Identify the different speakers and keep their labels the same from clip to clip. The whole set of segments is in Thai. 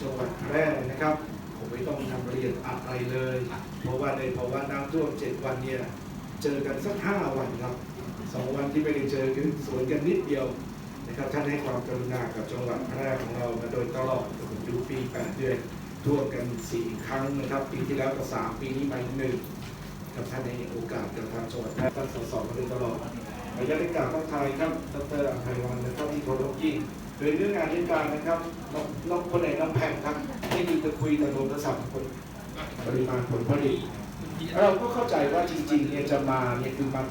Speaker 1: จังหวัดแพร่นะครับ ผมไม่ต้องทำเรียนอะไรเลย เพราะว่าในภาวะน้ำท่วมเจ็ดวันเนี่ยเจอกันสักห้าวันครับสองวันที่ไม่ได้เจอคือสวนกันนิดเดียวนะครับท่านให้ความกรุณากับจังหวัดแพร่ของเรามาโดยตลอดผมอยู่ปีแปดเดือนท่วมกันสี่ครั้งนะครับ ปีที่แล้วก็สามปีนี้มาอีกหนึ่งกับท่านในโอกาสกับทางจังหวัดแพร่ท่านสอบมาโดยตลอดระยกาวลาต้องทายครับดรอภัยวันและท่านที่เคารพยิ่ง โดยเรื่องงานเรื่องการนะครับน้องคนไหนน้องแพงครับที่มีจะคุยแต่โทรศัพท์คนปริมาณผลผลิตเราก็เข้าใจว่าจริงๆเนี่ยจะมาเนี่ยคือมา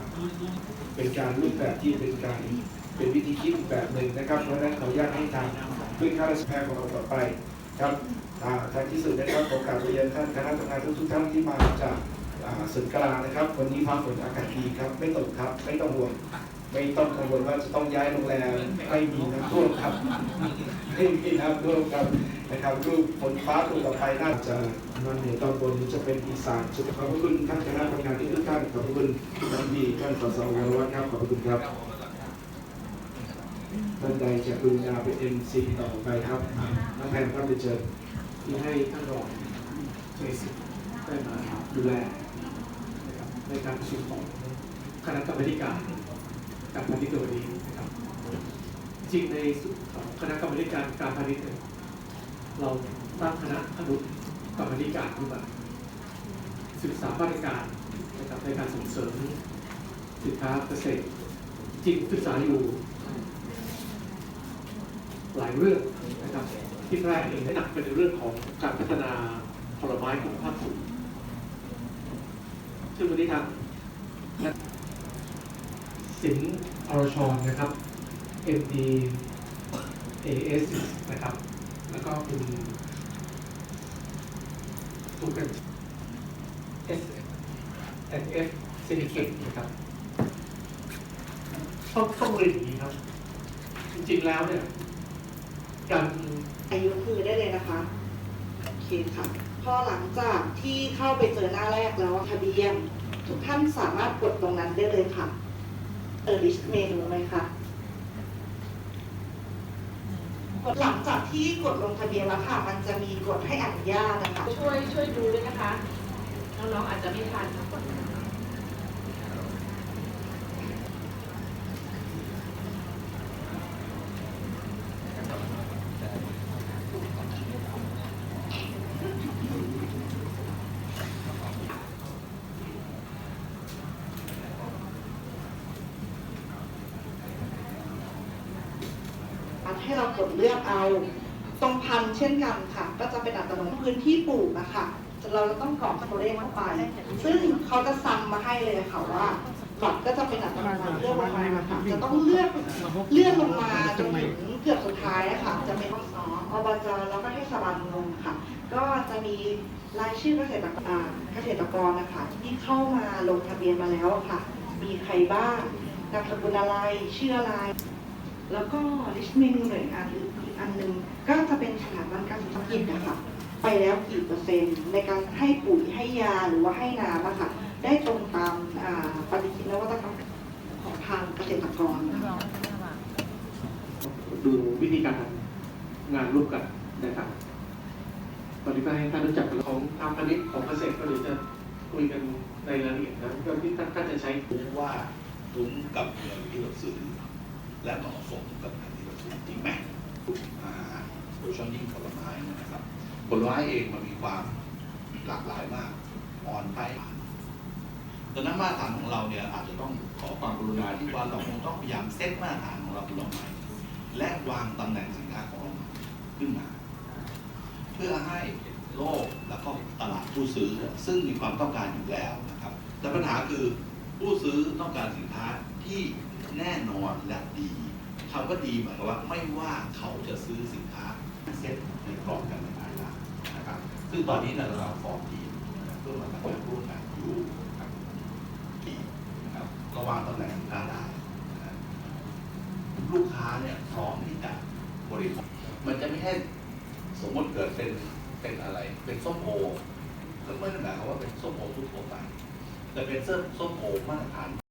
Speaker 1: เป็นการรูปแบบที่เป็นการเป็นวิธีคิดแบบหนึ่งนะครับ เพราะฉะนั้นขออนุญาตให้ทางเพื่อนข้าราชการของเราต่อไปครับอ่าท้ายที่สุดนะครับขอกราบเรียนท่านคณะทำงานทุกท่านที่มาจากอ่าส่วนกลางนะครับ วันนี้ฟ้าฝนอากาศดีครับ ไม่ตกครับ ไม่ต้องห่วง ไม่ต้องกังวลว่าจะต้องย้ายโรงแรมไม่มีน้ำท่วมครับไม่มีน้ำท่วมครับนะครับรูปฝนฟ้าตัวต่อไปน่าจะมันเหนือตอนบนจะเป็นอีสานสุดขอบพระคุณท่านคณะทำงานที่ทุกท่านขอบพระคุณท่านดีท่านสสวรวัฒน์ครับขอบพระคุณครับท่านใดจะกรุณาเป็นเอ็นซีต่อไปครับน้องแพนครับไปเจอ
Speaker 2: ที่ให้ท่านรองเจสิได้มาดูแลนะครับในการประชุมของคณะกรรมการ การพาณิชย์ในวันนี้นะครับ จริงในคณะกรรมการการพาณิชย์เราตั้งคณะอนุกรรมการขึ้นมาศึกษามาตรการนะครับในการส่งเสริมสินค้าเกษตร จริงศึกษาอยู่ หลายเรื่องนะครับที่แรกเองได้หนักเป็นในเรื่องของการพัฒนาผลไม้คุณภาพสูงซึ่งวันนี้ทาง สินอรชรนะครับ MD AS นะครับ แล้วก็คุณทุกกัน S and F SF CK นะครับต้องต้องเรียนอย่างนี้ครับ จริงๆแล้วเนี่ยการ
Speaker 3: อายุคือได้เลยนะคะ โอเคค่ะ พอหลังจากที่เข้าไปเจอหน้าแรกแล้วทะเบียนทุกท่านสามารถกดตรงนั้นได้เลยค่ะ เออริชเมนูไหมคะกดหลังจากที่กดลงทะเบียนแล้วค่ะ มันจะมีกดให้อนุญาตนะคะ
Speaker 4: ช่วยช่วยดูด้วยนะคะ น้องๆอาจจะไม่ทัน
Speaker 3: ให้เรากดเลือกเอา ตรงพันเช่นกันค่ะ ก็จะเป็นอัตโนมัติพื้นที่ปลูกนะคะเราจะต้องกรอกตัวเลขเข้าไป ซึ่งเขาจะซ้ำมาให้เลยค่ะว่าบัตรก็จะเป็นอัตโนมัติเลือกลงมาค่ะจะต้องเลือกเลือนลงมาจนถึงเกือบสุดท้ายอะค่ะ จะเป็นอสอบจแล้วก็เทศบาลเมืองค่ะ ก็จะมีรายชื่อเกษตรกรเกษตรกรนะคะ ที่เข้ามาลงทะเบียนมาแล้วค่ะ มีใครบ้างนามสกุลอะไรชื่ออะไร แล้วก็ลิสต์เมนูหน่วยงานอีกอันหนึ่งก็จะเป็นสถาบันการศึกษากิจนะคะไปแล้วกี่เปอร์เซ็นต์ ในการให้ปุ๋ยให้ยาหรือว่าให้น้ำอะค่ะได้ตรงตามอ่าปฏิทินนวัตกรรมของทางเกษตรกรค่ะ
Speaker 2: ดูวิธีการทำงานร่วมกันนะครับตอนนี้ก็ให้ท่านรู้จักกันของทางพาณิชย์ของเกษตรก็เดี๋ยวจะคุยกันในรายละเอียดนะก็ที่ท่านท่านจะใช้
Speaker 5: รู้ว่าคุ้มกับเงินที่เราซื้อ และเหมาะสมกับเงินที่เราซื้อจริงไหมอาหารโดยเฉพาะยิ่งผลไม้นะครับ ผลไม้เองมันมีความหลากหลายมาก อ่อนไปดังนั้นมาตรฐานของเราเนี่ยอาจจะต้องขอความกรุณาที่ว่าเราคงต้องพยายามเซตมาตรฐานของเราขึ้นมาใหม่และวางตำแหน่งสินค้าของเราขึ้นมา เพื่อให้โลกแล้วก็ตลาดผู้ซื้อซึ่งมีความต้องการอยู่แล้วนะครับ แต่ปัญหาคือผู้ซื้อต้องการสินค้าที่ แน่นอนและดีคำว่าดีหมายความว่าไม่ว่าเขาจะซื้อสินค้าเซ็ตในกรอบกันในภายหลังนะครับ ซึ่งตอนนี้เนี่ยเราฟอร์มทีมเพื่อมาทำงานร่วมกันอยู่กับทีนะครับระวางตำแหน่งสินค้าได้ลูกค้าเนี่ยพร้อมที่จะบริโภคมันจะไม่ใช่สมมติเกิดเป็นเป็นอะไร เป็นส้มโอก็ไม่ได้หมายความว่าเป็นส้มโอทุกทั่วไปแต่เป็นเส้นส้มโอมาตรฐาน